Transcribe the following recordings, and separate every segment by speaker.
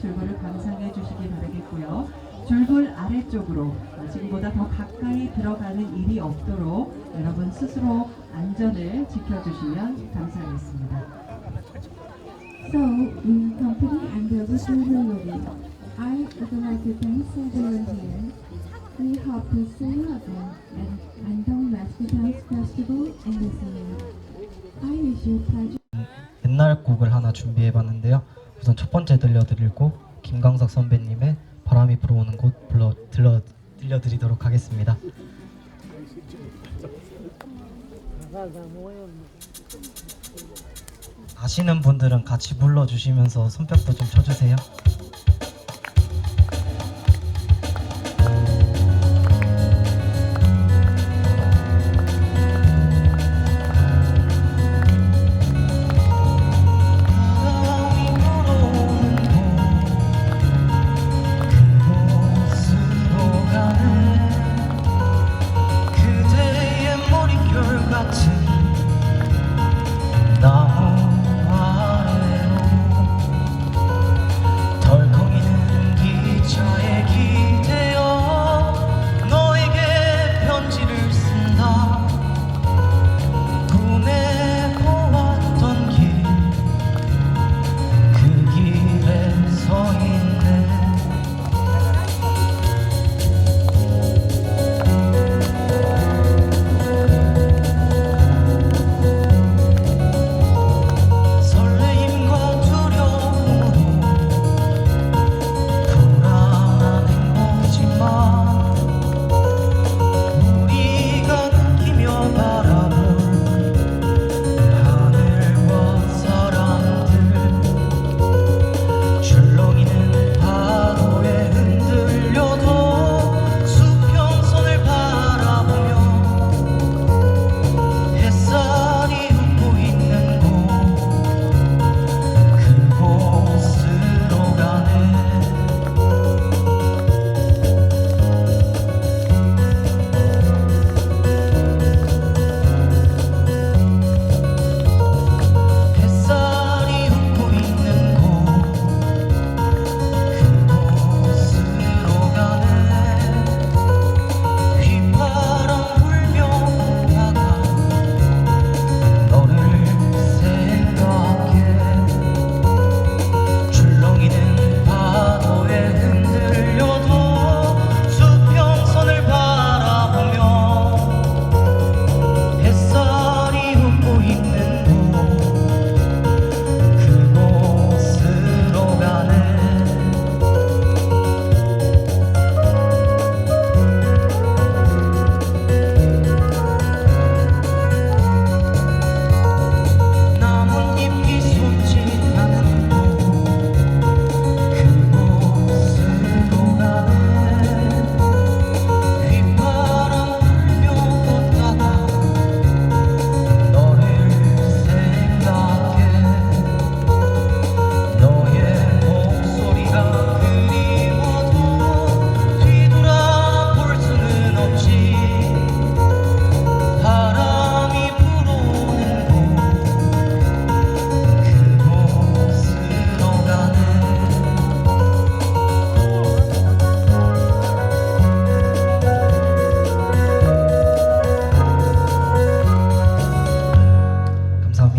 Speaker 1: 줄볼을 감상해 주시기 바라겠고요. 줄볼 아래쪽으로 어, 지금보다 더 가까이 들어가는 일이 없도록 여러분 스스로 안전을 지켜주시면 감사하겠습니다.
Speaker 2: So, in company and the visual lobby, I would like to thank everyone here. We hope to see you again at Andong Mascotas Festival in this year. I wish you pleasure.
Speaker 3: 옛날 곡을 하나 준비해봤는데요. 우선 첫 번째 들려드릴 곡 김광석 선배님의 바람이 불어오는 곳 불러 들려 들려드리도록 하겠습니다. 아시는 분들은 같이 불러주시면서 손뼉도 좀 쳐주세요.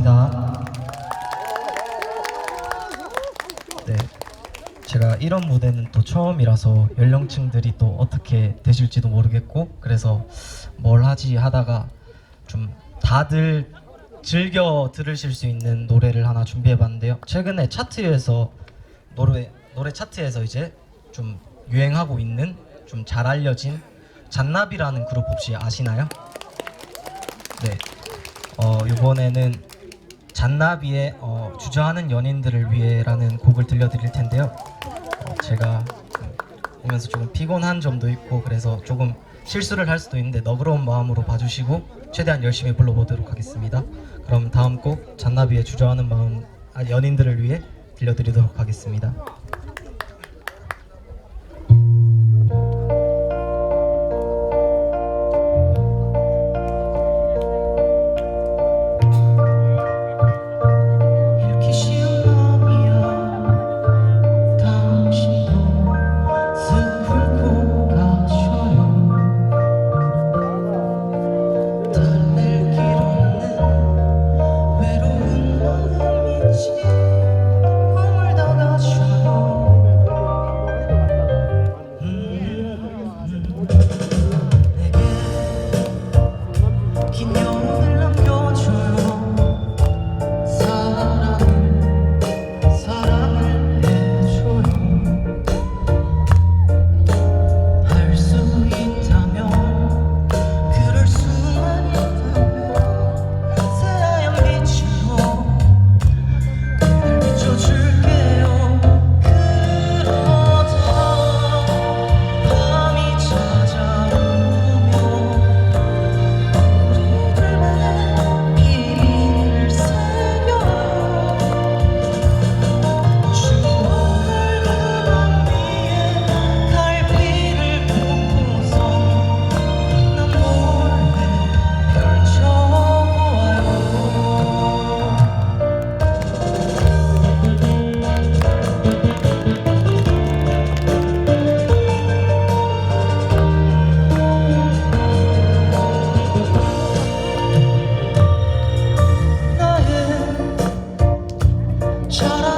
Speaker 3: 감사합니다. 네, 제가 이런 무대는 또 처음이라서 연령층들이 또 어떻게 되실지도 모르겠고 그래서 뭘 하지 하다가 좀 다들 즐겨 들으실 수 있는 노래를 하나 준비해봤는데요. 최근에 차트에서 노래 노래 차트에서 이제 좀 유행하고 있는 좀 잘 알려진 잔나비라는 그룹 혹시 아시나요? 네. 어, 이번에는 잔나비의 어, 주저하는 연인들을 위해라는 곡을 들려드릴 텐데요. 어, 제가 음, 보면서 조금 피곤한 점도 있고 그래서 조금 실수를 할 수도 있는데 너그러운 마음으로 봐주시고 최대한 열심히 불러보도록 하겠습니다. 그럼 다음 곡 잔나비의 주저하는 마음 아, 연인들을 위해 들려드리도록 하겠습니다. shut up.